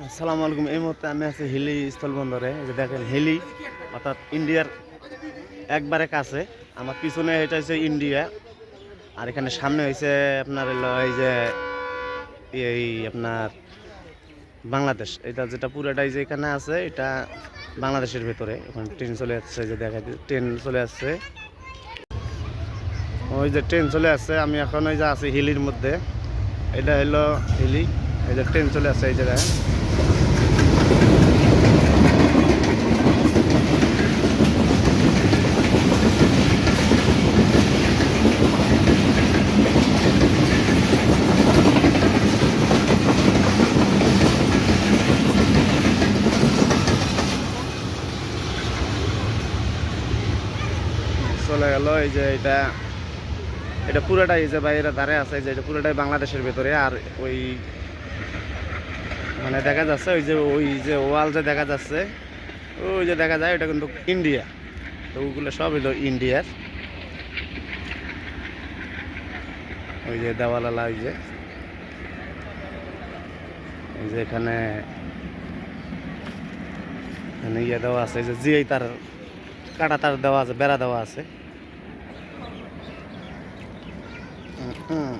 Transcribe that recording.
আসসালামু আলাইকুম। এই মুহূর্তে আমি আছি হিলি স্থলবন্দরে যে দেখেন হিলি, অর্থাৎ ইন্ডিয়ার একবারে কাছে। আমার পিছনে এটা হচ্ছে ইন্ডিয়া, আর এখানে সামনে হয়েছে আপনার এই যে এই আপনার বাংলাদেশ। এটা যেটা পুরোটাই যে এখানে আছে, এটা বাংলাদেশের ভেতরে। ওখানে ট্রেন চলে আসছে যে দেখা ট্রেন চলে আসছে। ওই যে ট্রেন চলে আসছে, আমি এখন ওই যে আছি হিলির মধ্যে। এটা হলো হিলি। এই যে ট্রেন চলে আসছে এই জায়গায়। চলে গেল, এই যে এটা এটা পুরোটাই যে বাইরে ধারে আছে যে এটা পুরোটাই বাংলাদেশের ভেতরে, আর ওই মানে দেখা যাচ্ছে ওই যে ওই যে ওয়াল যে দেখা যাচ্ছে, ওই যে দেখা যায়, ওটা কিন্তু ইন্ডিয়া। তো ওগুলো সব হলো ইন্ডিয়ার। ওই যে দেওয়ালালা ওই যে। এই যে এখানে এখানে ইয়ে দেওয়া আছে যে জিআই তার কাটা তার দেওয়া আছে, বেড়া দেওয়া আছে। হুম।